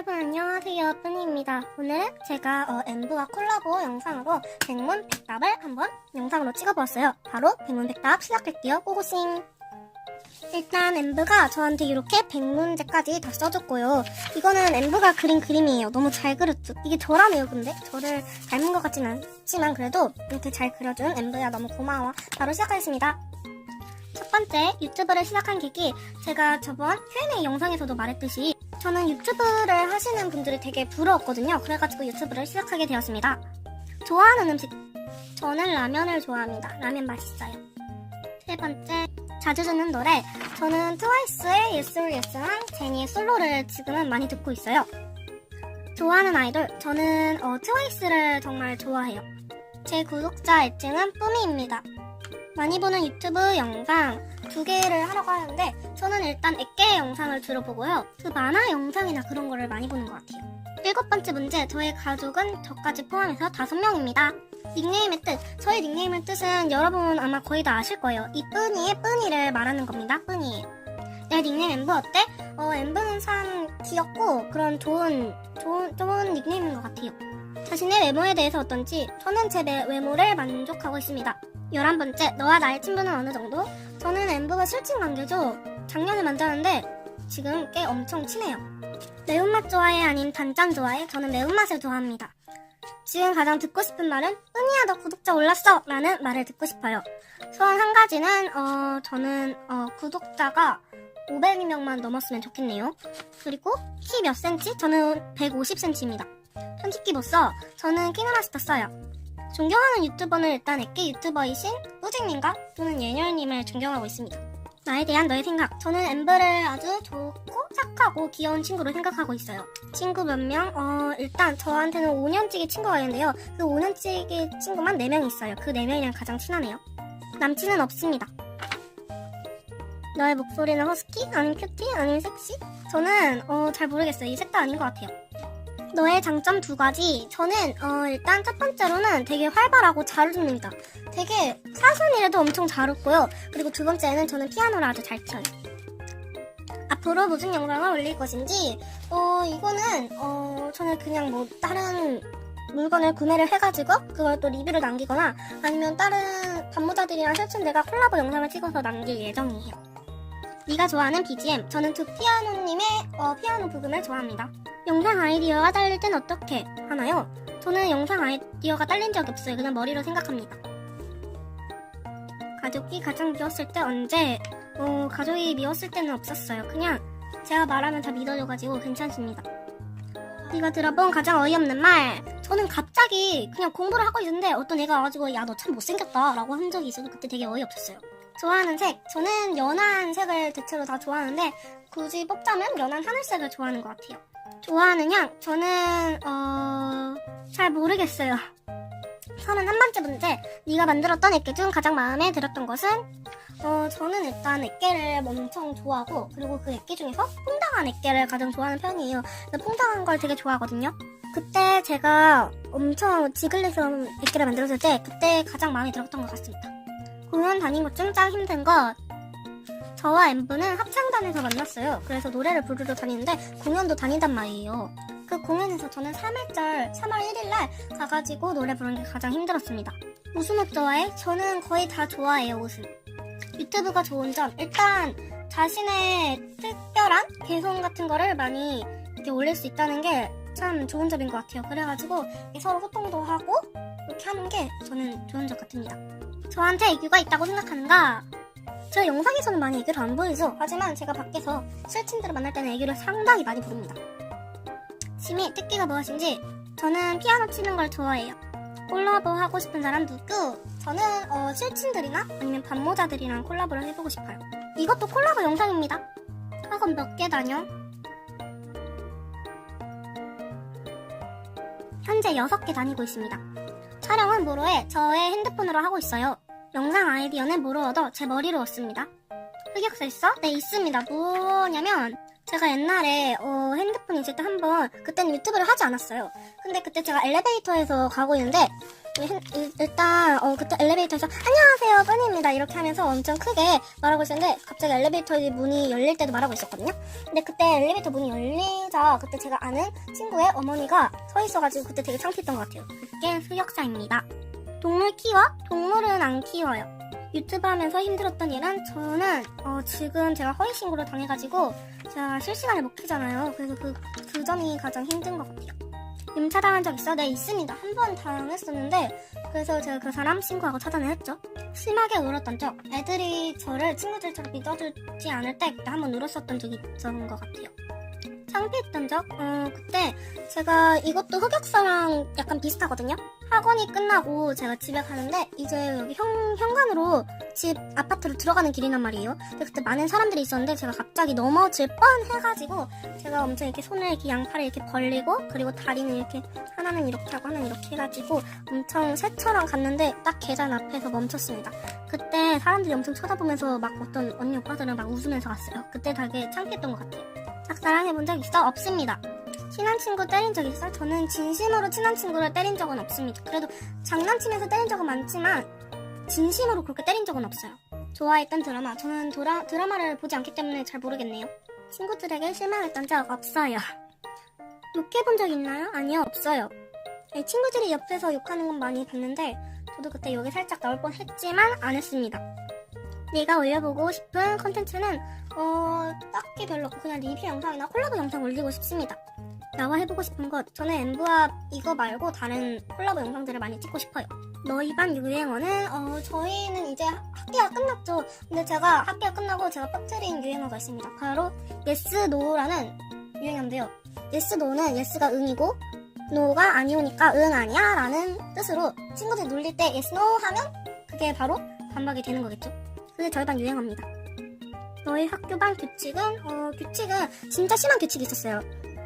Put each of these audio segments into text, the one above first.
여러분 안녕하세요. 뿌니입니다. 오늘은 제가 어, 엠브와 콜라보 영상으로 백문 백답을 한번 영상으로 찍어보았어요. 바로 백문 백답 시작할게요. 고고싱! 일단 엠브가 저한테 이렇게 백문제까지 다 써줬고요. 이거는 엠브가 그린 그림이에요. 너무 잘 그렸죠? 이게 저라네요 근데? 저를 닮은 것 같진 않지만 그래도 이렇게 잘 그려준 엠브야 너무 고마워. 바로 시작하겠습니다. 첫 번째 유튜브를 시작한 계기 제가 저번 Q&A 영상에서도 말했듯이 저는 유튜브를 하시는 분들이 되게 부러웠거든요. 그래가지고 유튜브를 시작하게 되었습니다. 좋아하는 음식 저는 라면을 좋아합니다. 라면 맛있어요. 세 번째 자주 듣는 노래 저는 트와이스의 Yes or Yes랑 제니의 솔로를 지금은 많이 듣고 있어요. 좋아하는 아이돌 저는 어, 트와이스를 정말 좋아해요. 제 구독자 애증은 뿌미입니다. 많이 보는 유튜브 영상 두 개를 하려고 하는데 저는 일단 액계 영상을 주로 보고요. 그 만화 영상이나 그런 거를 많이 보는 것 같아요. 일곱 번째 문제, 저의 가족은 저까지 포함해서 다섯 명입니다. 닉네임의 뜻, 저의 닉네임의 뜻은 여러분 아마 거의 다 아실 거예요. 이 뿌니의 뿌니를 말하는 겁니다. 뿌니. 내 닉네임 엠브 어때? 어, 엠브는 참 귀엽고 그런 좋은, 좋은, 좋은 닉네임인 것 같아요. 자신의 외모에 대해서 어떤지 저는 제 매- 외모를 만족하고 있습니다. 11번째, 너와 나의 친분은 어느 정도? 저는 엠브가 술친 관계죠. 작년에 만났는데 지금 꽤 엄청 친해요. 매운맛 좋아해 아닌 단짠 좋아해? 저는 매운맛을 좋아합니다. 지금 가장 듣고 싶은 말은 은희야 너 구독자 올랐어 라는 말을 듣고 싶어요. 소원 한 가지는 어 저는 어 구독자가 500명만 넘었으면 좋겠네요. 그리고 키 몇 센치? 저는 150cm입니다. 편집기로서 저는 키누라스타 써요. 존경하는 유튜버는 일단 액계 유튜버이신 꾸직님과 또는 예열님을 존경하고 있습니다. 나에 대한 너의 생각. 저는 엠버를 아주 좋고 착하고 귀여운 친구로 생각하고 있어요. 친구 몇 명? 어, 일단 저한테는 5년찌개 친구가 있는데요. 그 5년찌개 친구만 4명 있어요. 그 4명이랑 가장 친하네요. 남친은 없습니다. 너의 목소리는 허스키? 아니면 큐티? 아니면 섹시? 저는 어, 잘 모르겠어요. 이 색도 아닌 것 같아요. 너의 장점 두 가지. 저는 어, 일단 첫 번째로는 되게 활발하고 잘 웃습니다. 되게 일에도 엄청 잘 웃고요. 그리고 두 번째는 저는 피아노를 아주 잘 쳐요. 앞으로 무슨 영상을 올릴 것인지 어 이거는 어 저는 그냥 뭐 다른 물건을 구매를 해가지고 그걸 또 리뷰를 남기거나 아니면 다른 반모자들이랑 실친들과 콜라보 영상을 찍어서 남길 예정이에요. 네가 좋아하는 BGM 저는 두 피아노님의 어, 피아노 부금을 좋아합니다. 영상 아이디어가 딸릴 땐 어떻게 하나요? 저는 영상 아이디어가 딸린 적이 없어요. 그냥 머리로 생각합니다. 가족이 가장 미웠을 때 언제? 어, 가족이 미웠을 때는 없었어요. 그냥 제가 말하면 다 믿어줘가지고 괜찮습니다. 네가 들어본 가장 어이없는 말. 저는 갑자기 그냥 공부를 하고 있는데 어떤 애가 와가지고 야 너 참 못생겼다 라고 한 적이 있어서 그때 되게 어이없었어요. 좋아하는 색. 저는 연한 색을 대체로 다 좋아하는데 굳이 뽑자면 연한 하늘색을 좋아하는 것 같아요. 좋아하는 향. 저는 어... 잘 모르겠어요. 31번째 문제. 네가 만들었던 액계 중 가장 마음에 들었던 것은? 어, 저는 일단 액계를 엄청 좋아하고 그리고 그 액계 중에서 퐁당한 액계를 가장 좋아하는 편이에요. 근데 퐁당한 걸 되게 좋아하거든요. 그때 제가 엄청 지글리스러운 액계를 만들었을 때 그때 가장 마음에 들었던 것 같습니다. 공연 다닌 것 중 짱 힘든 것 저와 엠브는 합창단에서 만났어요. 그래서 노래를 부르러 다니는데 공연도 다니단 말이에요. 그 공연에서 저는 3일절, 3월 1일날 가가지고 노래 부르는 게 가장 힘들었습니다. 무슨 옷 좋아해? 저는 거의 다 좋아해요, 옷은. 유튜브가 좋은 점, 일단 자신의 특별한 개성 같은 거를 많이 이렇게 올릴 수 있다는 게 참 좋은 점인 것 같아요. 그래가지고 서로 소통도 하고 이렇게 하는 게 저는 좋은 점 같습니다. 저한테 애교가 있다고 생각하는가? 저 영상에서는 많이 애교를 안 보이죠? 하지만 제가 밖에서 실친들을 만날 때는 애교를 상당히 많이 부릅니다. 취미, 특기가 무엇인지 저는 피아노 치는 걸 좋아해요. 콜라보 하고 싶은 사람 누구? 저는 어, 실친들이나 아니면 반모자들이랑 콜라보를 해보고 싶어요. 이것도 콜라보 영상입니다. 학원 몇 개 다녀? 현재 6개 다니고 있습니다. 촬영은 해? 저의 핸드폰으로 하고 있어요. 영상 아이디어는 뭐로 얻어? 제 머리로 얻습니다. 흑역사 있어? 네, 있습니다. 뭐냐면 제가 옛날에 어, 핸드폰 있을 때 한번 그때는 유튜브를 하지 않았어요. 근데 그때 제가 엘리베이터에서 가고 있는데 일단 어, 그때 엘리베이터에서 안녕하세요 써니입니다 이렇게 하면서 엄청 크게 말하고 있었는데 갑자기 엘리베이터 문이 열릴 때도 말하고 있었거든요. 근데 그때 엘리베이터 문이 열리자 그때 제가 아는 친구의 어머니가 서 있어가지고 그때 되게 창피했던 것 같아요. 그게 흑역사입니다. 동물 키워? 동물은 안 키워요. 유튜브 하면서 힘들었던 일은 저는 어, 지금 제가 허위 신고를 당해가지고 제가 실시간에 못 키잖아요. 그래서 그, 그 점이 가장 힘든 것 같아요. 임차당한 적 있어? 네, 있습니다. 한 번 당했었는데 그래서 제가 그 사람 신고하고 차단을 했죠. 심하게 울었던 적. 애들이 저를 친구들처럼 믿어주지 않을 때 그때 한 번 울었었던 적이 있었던 것 같아요. 창피했던 적? 어, 그때 제가 이것도 흑역사랑 약간 비슷하거든요. 학원이 끝나고 제가 집에 가는데 이제 여기 현, 현관으로 집 아파트로 들어가는 길이란 말이에요. 근데 그때 많은 사람들이 있었는데 제가 갑자기 넘어질 뻔 해가지고 제가 엄청 이렇게 손을 이렇게 양팔을 이렇게 벌리고 그리고 다리는 이렇게 하나는 이렇게 하고 하나는 이렇게 해가지고 엄청 새처럼 갔는데 딱 계단 앞에서 멈췄습니다. 그때 사람들이 엄청 쳐다보면서 막 어떤 언니 오빠들은 막 웃으면서 갔어요. 그때 되게 창피했던 것 같아요. 짝사랑 해본 적 있어? 없습니다. 친한 친구 때린 적 있어? 저는 진심으로 친한 친구를 때린 적은 없습니다. 그래도 장난치면서 때린 적은 많지만 진심으로 그렇게 때린 적은 없어요. 좋아했던 드라마. 저는 드라, 드라마를 보지 않기 때문에 잘 모르겠네요. 친구들에게 실망했던 적 없어요. 욕해본 적 있나요? 아니요, 없어요. 네, 친구들이 옆에서 욕하는 건 많이 봤는데 저도 그때 욕이 살짝 나올 뻔 했지만 안 했습니다. 내가 올려보고 싶은 컨텐츠는 어 딱히 별로 없고 그냥 리뷰 영상이나 콜라보 영상 올리고 싶습니다. 나와 해보고 싶은 것 저는 엠브와 이거 말고 다른 콜라보 영상들을 많이 찍고 싶어요. 너희 반 유행어는 어 저희는 이제 학기가 끝났죠. 근데 제가 학기가 끝나고 제가 빠뜨린 유행어가 있습니다. 바로 no라는 유행어인데요. no는 yes가 응이고 no가 아니오니까 응 아니야 라는 뜻으로 친구들 놀릴 때 no 하면 그게 바로 반박이 되는 거겠죠. 그게 저희 반 유행어입니다. 너희 학교 반 규칙은 어 규칙은 진짜 심한 규칙이 있었어요.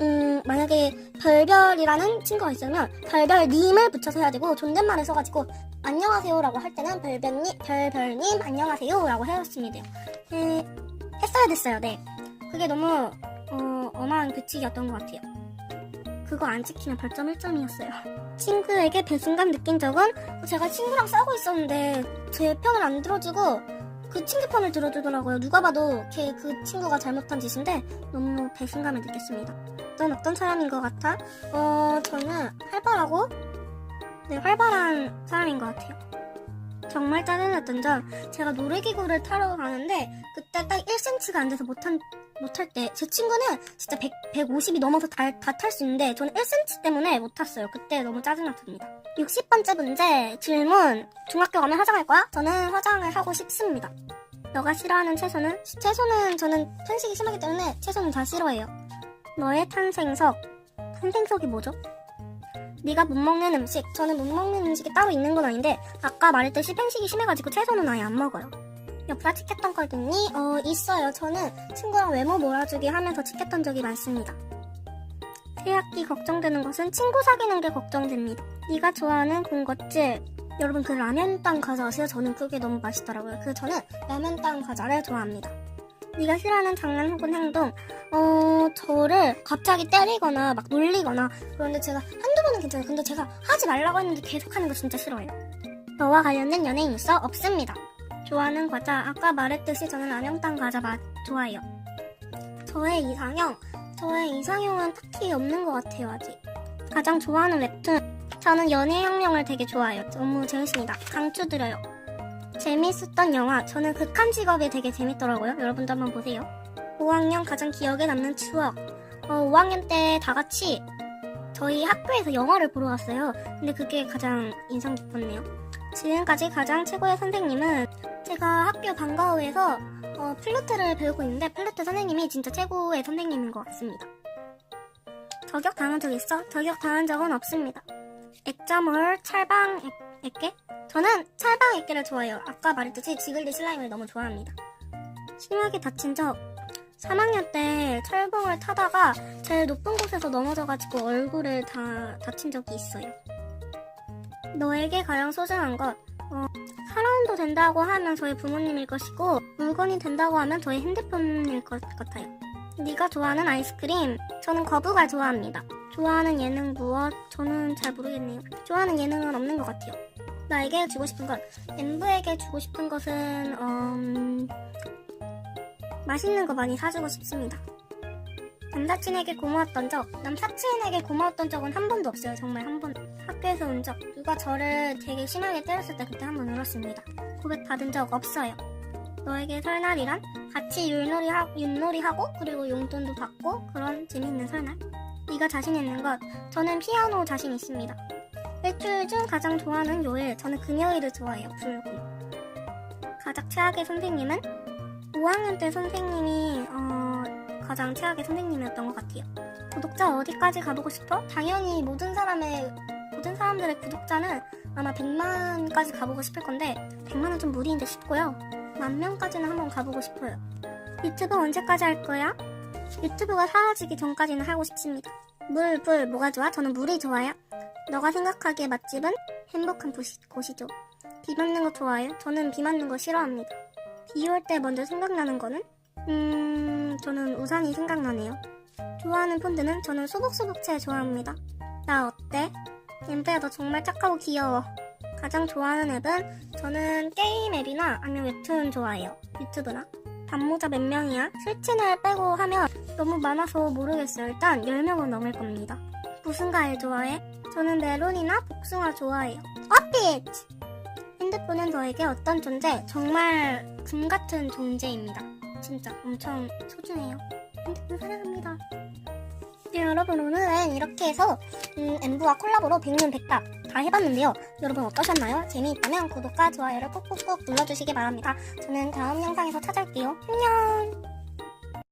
음 만약에 별별이라는 친구가 있으면 별별님을 붙여서 해야 되고 존댓말을 써가지고 안녕하세요라고 할 때는 별별님 별별님 안녕하세요라고 해왔습니다. 네, 했어야 됐어요. 네. 그게 너무 어, 엄한 규칙이었던 것 같아요. 그거 안 지키면 별점 1점이었어요. 친구에게 배신감 느낀 적은 제가 친구랑 싸우고 있었는데 제 편을 안 들어주고 그 친구 편을 들어주더라고요. 누가 봐도 걔 그 친구가 잘못한 짓인데 너무 배신감을 느꼈습니다. 넌 어떤 사람인 것 같아? 어, 저는 활발하고 네, 활발한 사람인 것 같아요. 정말 짜증났던 점, 제가 놀이기구를 타러 가는데 그때 딱 1cm가 안 돼서 못한 못할 때 제 친구는 진짜 100, 150이 넘어서 다 탈 수 있는데 저는 1cm 때문에 못 탔어요. 그때 너무 짜증났습니다. 60번째 문제 질문 중학교 가면 화장할 거야? 저는 화장을 하고 싶습니다. 너가 싫어하는 채소는? 채소는 저는 편식이 심하기 때문에 채소는 다 싫어해요. 너의 탄생석 탄생석이 뭐죠? 네가 못 먹는 음식 저는 못 먹는 음식이 따로 있는 건 아닌데 아까 말했듯이 편식이 심해가지고 채소는 아예 안 먹어요. 엽사 찍혔던 걸 듣니? 어 있어요. 저는 친구랑 외모 몰아주기 하면서 찍혔던 적이 많습니다. 새 학기 걱정되는 것은 친구 사귀는 게 걱정됩니다. 네가 좋아하는 군것질 여러분 그 라면 땅 과자 아세요? 저는 그게 너무 맛있더라고요. 그 저는 라면 땅 과자를 좋아합니다. 네가 싫어하는 장난 혹은 행동 어 저를 갑자기 때리거나 막 놀리거나 그런데 제가 한두 번은 괜찮아요. 근데 제가 하지 말라고 했는데 계속 하는 거 진짜 싫어해요. 너와 관련된 연예인 있어? 없습니다. 좋아하는 과자 아까 말했듯이 저는 라면땅 과자 맛 좋아해요. 저의 이상형 저의 이상형은 딱히 없는 것 같아요 아직. 가장 좋아하는 웹툰 저는 연애혁명을 되게 좋아해요. 너무 재밌습니다. 강추드려요. 재밌었던 영화 저는 극한 직업이 되게 재밌더라고요. 여러분도 한번 보세요. 5학년 가장 기억에 남는 추억 어, 5학년 때 다 같이 저희 학교에서 영화를 보러 갔어요. 근데 그게 가장 인상 깊었네요. 지금까지 가장 최고의 선생님은 제가 학교 방과 후에서 어, 플루트를 배우고 있는데 플루트 선생님이 진짜 최고의 선생님인 것 같습니다. 저격 당한 적 있어? 저격 당한 적은 없습니다. 액자몰 찰방 액- 액계? 저는 찰방 액계를 좋아해요. 아까 말했듯이 지글리 슬라임을 너무 좋아합니다. 심하게 다친 적 3학년 때 철봉을 타다가 제일 높은 곳에서 넘어져가지고 얼굴을 다 다친 적이 있어요. 너에게 가장 소중한 것 어, 사람도 된다고 하면 저희 부모님일 것이고 물건이 된다고 하면 저희 핸드폰일 것 같아요. 네가 좋아하는 아이스크림. 저는 거부가 좋아합니다. 좋아하는 예능 무엇? 저는 잘 모르겠네요. 좋아하는 예능은 없는 것 같아요. 나에게 주고 싶은 것. 엠브에게 주고 싶은 것은 음... 맛있는 거 많이 사주고 싶습니다. 남사친에게 고마웠던 적. 남사친에게 고마웠던 적은 한 번도 없어요. 정말 한 번. 학교에서 온 적. 누가 저를 되게 심하게 때렸을 때 그때 한 번 울었습니다. 고백 받은 적 없어요. 너에게 설날이란 같이 윷놀이 하, 윷놀이 하고 그리고 용돈도 받고 그런 재밌는 설날. 네가 자신 있는 것. 저는 피아노 자신 있습니다. 일주일 중 가장 좋아하는 요일. 저는 금요일을 좋아해요. 불금. 가장 최악의 선생님은 5학년 때 선생님이 어, 가장 최악의 선생님이었던 것 같아요. 구독자 어디까지 가보고 싶어? 당연히 모든 사람의 모든 사람들의 구독자는 아마 100만까지 가보고 싶을 건데 100만은 좀 무리인 데 싶고요. 만 명까지는 한번 가보고 싶어요. 유튜브 언제까지 할 거야? 유튜브가 사라지기 전까지는 하고 싶습니다. 물, 불, 뭐가 좋아? 저는 물이 좋아요. 너가 생각하기에 맛집은 행복한 곳이, 곳이죠. 비 맞는 거 좋아해요? 저는 비 맞는 거 싫어합니다. 비 올 때 먼저 생각나는 거는? 음, 저는 우산이 생각나네요. 좋아하는 폰드는 저는 수북수북체 좋아합니다. 나 어때? 엠프야 너 정말 착하고 귀여워. 가장 좋아하는 앱은 저는 게임 앱이나 아니면 웹툰 좋아해요. 유튜브나. 단모자 몇 명이야? 실친을 빼고 하면 너무 많아서 모르겠어요. 일단 10명은 넘을 겁니다. 무슨 과일 좋아해? 저는 메론이나 복숭아 좋아해요. 어빛! 핸드폰은 저에게 어떤 존재? 정말 금 같은 존재입니다. 진짜 엄청 소중해요. 핸드폰 사랑합니다. 네, 여러분 오늘은 이렇게 해서 음, 엠브와 콜라보로 백문 백답 다 해봤는데요. 여러분 어떠셨나요? 재미있다면 구독과 좋아요를 꾹꾹꾹 눌러주시기 바랍니다. 저는 다음 영상에서 찾아올게요. 안녕!